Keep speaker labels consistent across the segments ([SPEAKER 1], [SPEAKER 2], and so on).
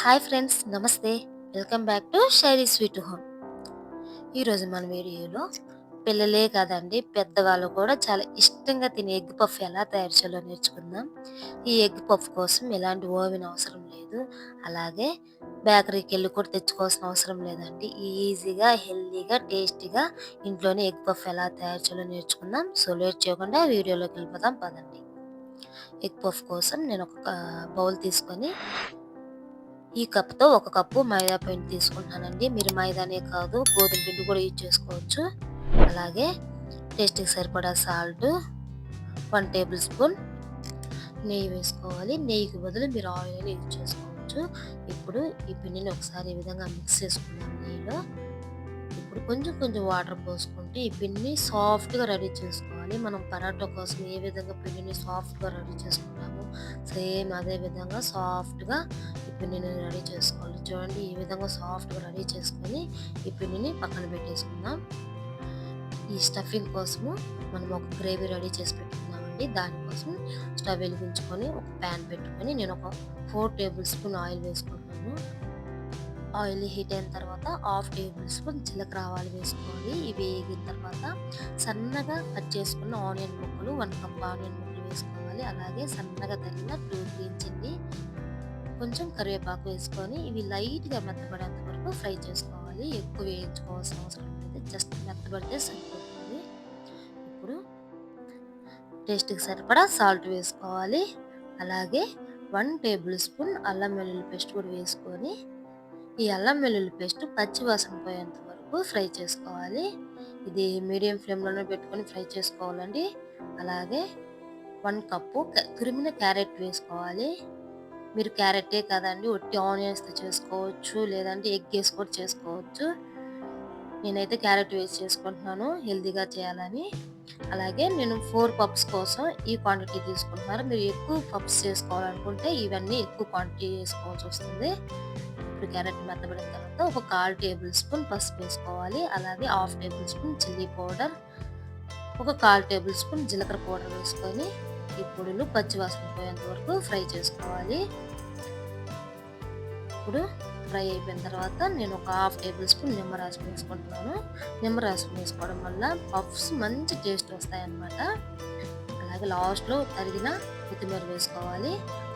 [SPEAKER 1] Hi friends నమస్తే. Welcome back to షైరీ sweet home. ఈరోజు మన వీడియోలో పిల్లలే కాదండి పెద్దవాళ్ళు కూడా చాలా ఇష్టంగా తినే ఎగ్ పఫ్ ఎలా తయారు చేయాలో నేర్చుకుందాం. ఈ ఎగ్ పఫ్ కోసం ఎలాంటి ఓవెన్ అవసరం లేదు. అలాగే బేకరీకి వెళ్ళి కూడా తెచ్చుకోవాల్సిన అవసరం లేదండి. ఈజీగా హెల్దీగా టేస్టీగా ఇంట్లోనే ఎగ్ పఫ్ ఎలా తయారు చేయాలో నేర్చుకుందాం. సో లేట్ చేయకుండా వీడియోలోకి వెళ్ళిపోదాం పదండి. ఎగ్ పఫ్ కోసం నేను ఒక బౌల్ తీసుకొని ఈ కప్తో ఒక కప్పు మైదా పిండి తీసుకుంటున్నానండి మీరు మైదానే కాదు గోధుమ పిండి కూడా యూజ్ చేసుకోవచ్చు. అలాగే టేస్ట్కి సరిపడా సాల్ట్ వన్ టేబుల్ స్పూన్ నెయ్యి వేసుకోవాలి. నెయ్యికి బదులు మీరు ఆయిల్ యూజ్ చేసుకోవచ్చు. ఇప్పుడు ఈ పిండిని ఒకసారి ఈ విధంగా మిక్స్ చేసుకున్నాం నెయ్యిలో. ఇప్పుడు కొంచెం కొంచెం వాటర్ పోసుకుంటే ఈ పిండిని సాఫ్ట్గా రెడీ చేసుకోవాలి. మనం పరాటా కోసం ఏ విధంగా పిండిని సాఫ్ట్గా రెడీ చేసుకుంటాము సేమ్ అదే విధంగా సాఫ్ట్గా ఈ పిండిని రెడీ చేసుకోవాలి. చూడండి ఈ విధంగా సాఫ్ట్గా రెడీ చేసుకొని ఈ పిండిని పక్కన పెట్టేసుకుందాం. ఈ స్టఫింగ్ కోసము మనం ఒక గ్రేవీ రెడీ చేసి పెట్టుకున్నామండి. దానికోసం స్టవ్ వెలిగించుకొని ఒక ప్యాన్ పెట్టుకొని నేను ఒక ఫోర్ టేబుల్ స్పూన్ ఆయిల్ వేసుకుంటాను ఆయిల్ హీట్ అయిన తర్వాత హాఫ్ టేబుల్ స్పూన్ జీలకర్ర ఆవాలు వేసుకోవాలి. ఇవి వేగిన తర్వాత సన్నగా కట్ చేసుకున్న ఆనియన్ ముక్కలు వన్ కప్ ఆనియన్ ముక్కలు వేసుకోవాలి. అలాగే సన్నగా తగిన టూ గ్రీన్చింది కొంచెం కరివేపాకు వేసుకొని ఇవి లైట్గా మెత్తబడేంత వరకు ఫ్రై చేసుకోవాలి. ఎక్కువ వేయించుకోవాల్సిన అవసరం లేదు. జస్ట్ మెత్తబడితే సరిపోతుంది. ఇప్పుడు టేస్ట్కి సరిపడా సాల్ట్ వేసుకోవాలి. అలాగే వన్ టేబుల్ స్పూన్ అల్లం వెల్లుల్లి పేస్ట్ కూడా వేసుకొని ఈ అల్లం వెల్లుల్లి పేస్ట్ పచ్చివాసన పోయేంత వరకు ఫ్రై చేసుకోవాలి. ఇది మీడియం ఫ్లేమ్లోనే పెట్టుకొని ఫ్రై చేసుకోవాలండి. అలాగే వన్ కప్పు తురిమిన క్యారెట్ వేసుకోవాలి. మీరు క్యారెటే కదండి ఒట్టి ఆనియన్స్తో చేసుకోవచ్చు లేదంటే ఎగ్ వేసి కూడా చేసుకోవచ్చు. నేనైతే క్యారెట్ వేసి చేసుకుంటున్నాను హెల్తీగా చేయాలని. అలాగే నేను ఫోర్ పప్స్ కోసం ఈ క్వాంటిటీ తీసుకుంటున్నాను మీరు ఎక్కువ పప్స్ చేసుకోవాలనుకుంటే ఇవన్నీ ఎక్కువ క్వాంటిటీ వేసుకోవాల్సి వస్తుంది. ఇప్పుడు క్యారెట్ మెత్తబడిన తర్వాత ఒక కాల్ టేబుల్ స్పూన్ పసుపు వేసుకోవాలి. అలాగే half tablespoon chilli powder ఒక కాల్ టేబుల్ స్పూన్ జీలకర్ర పౌడర్ వేసుకొని ఈ పొడులు పచ్చివాసన పోయేంత వరకు ఫ్రై చేసుకోవాలి. ఇప్పుడు ఫ్రై అయిపోయిన తర్వాత నేను ఒక హాఫ్ టేబుల్ స్పూన్ నిమ్మరసం వేసుకుంటున్నాను. నిమ్మరసం వేసుకోవడం వల్ల పఫ్స్ మంచి టేస్ట్ వస్తాయన్నమాట. అలాగే లాస్ట్లో తరిగిన కొత్తిమీర వేసుకోవాలి.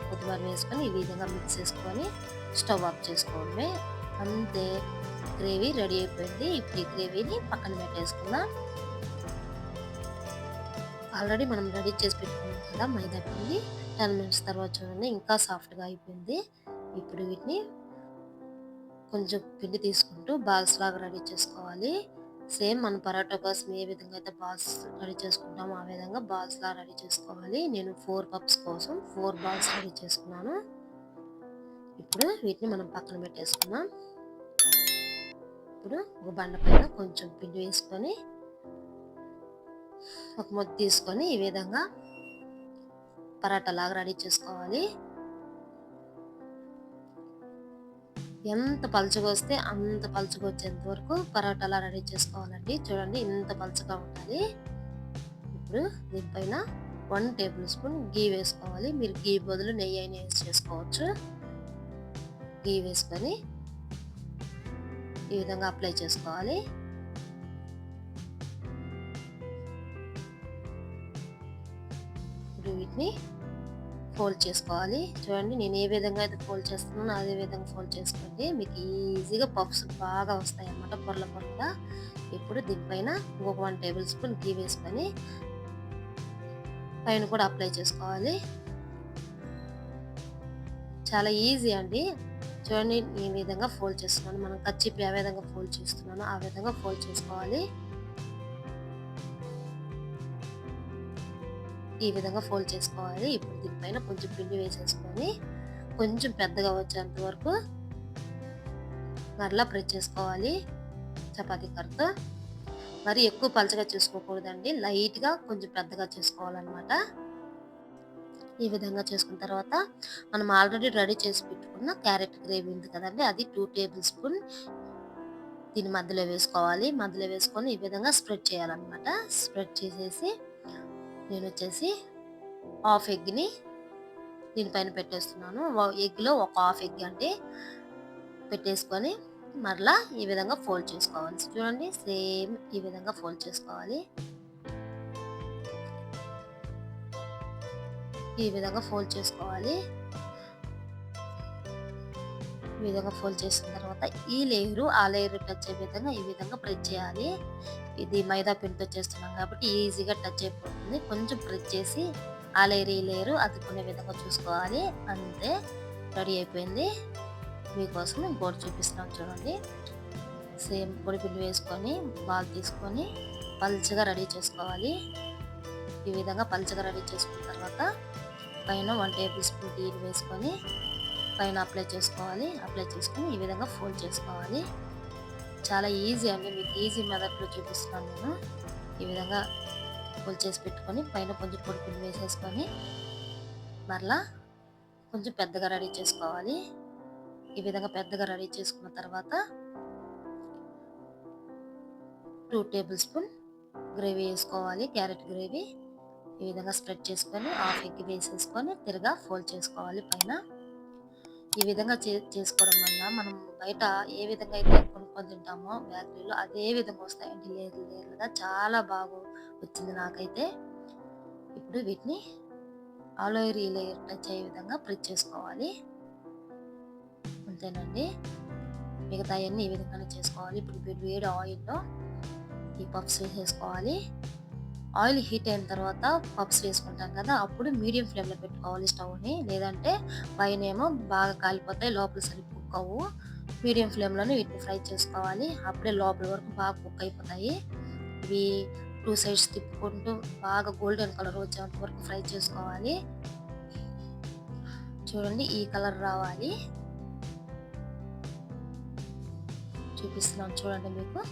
[SPEAKER 1] కొత్తిమీర వేసుకొని ఈ విధంగా మిక్స్ చేసుకొని స్టవ్ ఆఫ్ చేసుకోవడమే. అంతే గ్రేవీ రెడీ అయిపోయింది. ఇప్పుడు ఈ గ్రేవీని పక్కన పెట్టేసుకుందాం. ఆల్రెడీ మనం రెడీ చేసి పెట్టుకున్నాం కదా మైదా పిండి. టెన్ మినిట్స్ తర్వాత చూడండి ఇంకా సాఫ్ట్గా అయిపోయింది. ఇప్పుడు వీటిని కొంచెం పిండి తీసుకుంటూ బాల్స్ లాగా రెడీ చేసుకోవాలి. సేమ్ మన పరాటా బాల్స్ ఏ విధంగా అయితే బాల్స్ రెడీ చేసుకుంటామో ఆ విధంగా బాల్స్ లాగా రెడీ చేసుకోవాలి. నేను ఫోర్ కప్స్ కోసం ఫోర్ బాల్స్ రెడీ చేసుకున్నాను. ఇప్పుడు వీటిని మనం పక్కన పెట్టేసుకున్నాం ఇప్పుడు ఒక బండ పైన కొంచెం పిండి వేసుకొని ఒక ముద్ద తీసుకొని ఈ విధంగా పరాటా లాగా రెడీ చేసుకోవాలి. ఎంత పలుచగా వస్తే అంత పలుచగా వచ్చేంత వరకు పరాటాలా రెడీ చేసుకోవాలండి. చూడండి ఇంత పలుచగా ఉండాలి ఇప్పుడు దీనిపైన వన్ టేబుల్ స్పూన్ గీ వేసుకోవాలి. మీరు గీ బదులు నెయ్యి అయినా యూస్ చేసుకోవచ్చు. గీ వేసుకొని ఈ విధంగా అప్లై చేసుకోవాలి. ఇప్పుడు వీటిని ఫోల్డ్ చేసుకోవాలి. చూడండి నేను ఏ విధంగా అయితే ఫోల్డ్ చేస్తున్నానో అదే విధంగా ఫోల్డ్ చేసుకోండి. మీకు ఈజీగా పఫ్స్ బాగా వస్తాయి అన్నమాట పొరల పొరలుగా ఇప్పుడు దీనిపైన ఇంకొక వన్ టేబుల్ స్పూన్ గీ వేసుకొని పైన కూడా అప్లై చేసుకోవాలి. చాలా ఈజీ అండి. చూడండి ఈ విధంగా ఫోల్డ్ చేస్తున్నాను. మనం కచ్చిపి ఏ విధంగా ఫోల్డ్ చేస్తున్నానో. ఆ విధంగా ఫోల్డ్ చేసుకోవాలి. ఈ విధంగా ఫోల్డ్ చేసుకోవాలి. ఇప్పుడు దీనిపైన కొంచెం పిండి వేసేసుకొని కొంచెం పెద్దగా వచ్చేంత వరకు మరలా ప్రెస్ చేసుకోవాలి. చపాతీ కర్రతో. మరి ఎక్కువ పలచగా చేసుకోకూడదండి. లైట్గా కొంచెం పెద్దగా చేసుకోవాలన్నమాట. ఈ విధంగా చేసుకున్న తర్వాత మనం ఆల్రెడీ రెడీ చేసి పెట్టుకున్న క్యారెట్ గ్రేవీ ఉంది కదండి. అది టూ టేబుల్ స్పూన్ దీని మధ్యలో వేసుకోవాలి. మధ్యలో వేసుకొని ఈ విధంగా స్ప్రెడ్ చేయాలన్నమాట. స్ప్రెడ్ చేసేసి నేను వచ్చేసి హాఫ్ ఎగ్ని దీనిపైన పెట్టేస్తున్నాను. ఎగ్లో ఒక హాఫ్ ఎగ్ అంటే పెట్టేసుకొని మరలా ఈ విధంగా ఫోల్డ్ చేసుకోవాలి. చూడండి సేమ్ ఈ విధంగా ఫోల్డ్ చేసుకోవాలి. ఈ విధంగా ఫోల్డ్ చేసుకోవాలి. ఈ విధంగా ఫోల్డ్ చేసిన తర్వాత ఈ లేయరు ఆ లేయర్ టచ్ అయ్యే విధంగా ఈ విధంగా ప్రెస్ చేయాలి. ఇది మైదా పిండితో చేస్తున్నాం కాబట్టి ఈజీగా టచ్ అయిపోతుంది. కొంచెం ప్రెస్ చేసి ఆ లేయర్ ఈ లేయరు అతుక్కునే విధంగా చూసుకోవాలి. అంతే రెడీ అయిపోయింది. మీకోసం బోర్డు చూపిస్తున్నాం చూడండి. సేమ్ పొడి పిండి వేసుకొని బాల్ తీసుకొని పల్చగా రెడీ చేసుకోవాలి. ఈ విధంగా పల్చగా రెడీ చేసుకున్న తర్వాత పైన వన్ టేబుల్ స్పూన్ టీ వేసుకొని పైన అప్లై చేసుకోవాలి. అప్లై చేసుకొని ఈ విధంగా ఫోల్డ్ చేసుకోవాలి. చాలా ఈజీ అండి. మీకు ఈజీ మెథడ్లో చూపిస్తున్నాను నేను. ఈ విధంగా ఫోల్డ్ చేసి పెట్టుకొని పైన కొంచెం పొడి పిండి వేసేసుకొని మరలా కొంచెం పెద్దగా రెడీ చేసుకోవాలి. ఈ విధంగా పెద్దగా రెడీ చేసుకున్న తర్వాత టూ టేబుల్ స్పూన్ గ్రేవీ వేసుకోవాలి. క్యారెట్ గ్రేవీ ఈ విధంగా స్ప్రెడ్ చేసుకొని హాఫ్ ఎగ్ వేసేసుకొని తిరగా ఫోల్డ్ చేసుకోవాలి పైన. ఈ విధంగా చే చేసుకోవడం వల్ల మనం బయట ఏ విధంగా అయితే కొనుక్కొని తింటామో బేకరీలో అదే విధంగా వస్తాయండి లేదు లేదుగా చాలా బాగా వచ్చింది నాకైతే. ఇప్పుడు వీటిని ఆలోయర్ ఈ లేయర్ టచ్ అయ్యే విధంగా ప్రెస్ చేసుకోవాలి. అంతేనండి. మిగతా అవన్నీ ఈ విధంగానే చేసుకోవాలి. ఇప్పుడు వేడి ఆయిల్లో ఈ పప్స్ వేసేసుకోవాలి. ఆయిల్ హీట్ అయిన తర్వాత పప్స్ వేసుకుంటాం కదా అప్పుడు మీడియం ఫ్లేమ్లో పెట్టుకోవాలి స్టవ్ని. లేదంటే పైన ఏమో బాగా కాలిపోతాయి లోపల సరి కుక్ అవ్వు మీడియం ఫ్లేమ్లోనే వీటిని ఫ్రై చేసుకోవాలి. అప్పుడే లోపల వరకు బాగా కుక్ అయిపోతాయి. ఇవి టూ సైడ్స్ తిప్పుకుంటూ బాగా గోల్డెన్ కలర్ వచ్చేంత వరకు ఫ్రై చేసుకోవాలి. చూడండి ఈ కలర్ రావాలి. చూపిస్తున్నాను చూడండి మీకు.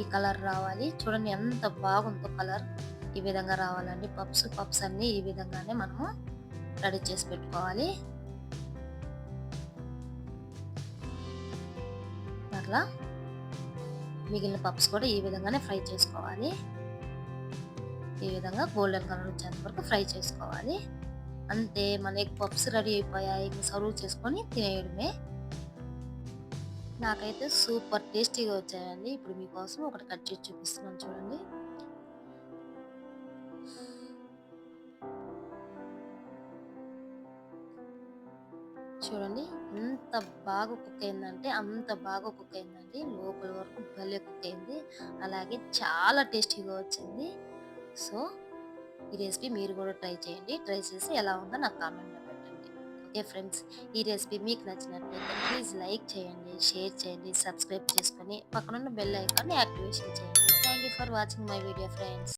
[SPEAKER 1] ఈ కలర్ రావాలి. చూడండి ఎంత బాగుందో కలర్ ఈ విధంగా రావాలండి. పప్స్ పప్స్ అన్ని ఈ విధంగానే మనము రెడీ చేసి పెట్టుకోవాలి. అట్లా మిగిలిన పప్స్ కూడా ఈ విధంగానే ఫ్రై చేసుకోవాలి. ఈ విధంగా గోల్డెన్ కలర్ వచ్చేంత వరకు ఫ్రై చేసుకోవాలి. అంతే మన ఎగ్ పప్స్ రెడీ అయిపోయాయి. సర్వ్ చేసుకొని తినేయడమే. నాకైతే సూపర్ టేస్టీగా వచ్చాయండి. ఇప్పుడు మీకోసం ఒకటి కట్ చేసి చూపిస్తున్నాను చూడండి. చూడండి ఎంత బాగా కుక్ అయిందంటే అంత బాగా కుక్ అయిందండి. లోపల వరకు భలే కుక్ అయింది. అలాగే చాలా టేస్టీగా వచ్చింది. సో ఈ రెసిపీ మీరు కూడా ట్రై చేయండి. ట్రై చేసి ఎలా ఉందో నాకు కామెంట్ ఏ ఫ్రెండ్స్ ఈ రెసిపీ మీకు నచ్చినట్లయితే ప్లీజ్ లైక్ చేయండి షేర్ చేయండి సబ్స్క్రైబ్ చేసుకొని పక్కనున్న బెల్ ఐకాన్ని యాక్టివేషన్ చేయండి. Thank you for watching my video friends